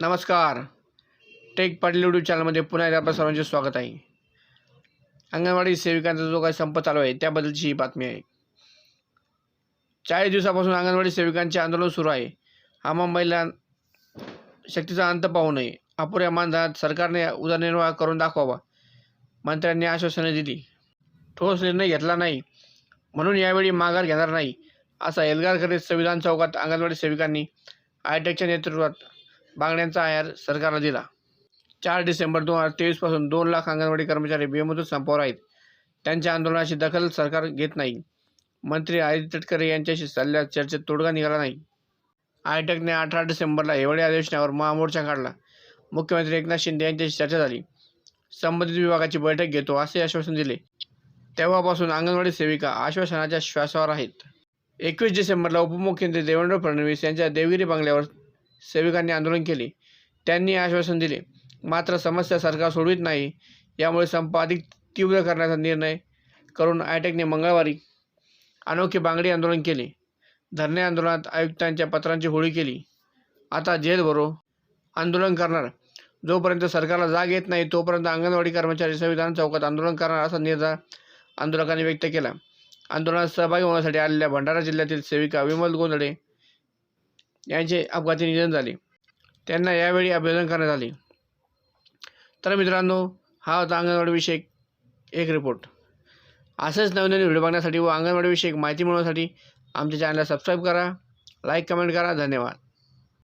नमस्कार. Take Patil YouTube चॅनलमध्ये पुन्हा एकदा आपल्या सर्वांचे स्वागत आहे. अंगणवाडी सेविकांचा जो काही संप चालू आहे त्याबद्दलची ही बातमी आहे. चाळीस दिवसापासून अंगणवाडी सेविकांचे आंदोलन सुरू आहे. हा मुंबईला शक्तीचा अंत पाहू नये. अपुऱ्या मानधनात सरकारने उदरनिर्वाह करून दाखवावा मंत्र्यांनी आश्वासने दिली. ठोस निर्णय घेतला नाही म्हणून यावेळी माघार घेणार नाही असा एल्गार करीत संविधान चौकात अंगणवाडी सेविकांनी आयटेकच्या नेतृत्वात मागण्यांचा आयार सरकारला दिला. चार डिसेंबर दोन हजार तेवीसपासून दोन लाख अंगणवाडी कर्मचारी बेमुदत संपावर आहेत. त्यांच्या आंदोलनाची दखल सरकार घेत नाही. मंत्री आदित्य तटकरे यांच्याशी सल्ल्या चर्चेत तोडगा निघाला नाही. आयटकने अठरा डिसेंबरला हिवाळी अधिवेशनावर महामोर्चा काढला. मुख्यमंत्री एकनाथ शिंदे यांच्याशी चर्चा झाली. संबंधित विभागाची बैठक घेतो असे आश्वासन दिले. तेव्हापासून अंगणवाडी सेविका आश्वासनाच्या श्वासावर आहेत. एकवीस डिसेंबरला उपमुख्यमंत्री देवेंद्र फडणवीस यांच्या देवगिरी बंगल्यावर सेविकांनी आंदोलन केले. त्यांनी आश्वासन दिले मात्र समस्या सरकार सोडवित नाही यामुळे संप अधिक तीव्र करण्याचा निर्णय करून आयटेकने मंगळवारी अनोखे बांगडी आंदोलन केले. धरणे आंदोलनात आयुक्तांच्या पत्रांची होळी केली. आता जेल भरो आंदोलन करणार. जोपर्यंत सरकारला जाग येत नाही तोपर्यंत अंगणवाडी कर्मचारी संविधान चौकात आंदोलन करणार असा निर्धार आंदोलकांनी व्यक्त केला. आंदोलनात सहभागी होण्यासाठी आलेल्या भंडारा जिल्ह्यातील सेविका विमल गोंधळे यांचे अपघाती निधन झाले. त्यांना यावेळी अभिवादन करण्यात आले. तर मित्रांनो हा होता अंगणवाडीविषयक एक रिपोर्ट असेच नवनवीन व्हिडिओ बघण्यासाठी व अंगणवाडीविषयक माहिती मिळवण्यासाठी आमच्या चॅनलला सबस्क्राईब करा लाईक कमेंट करा. धन्यवाद.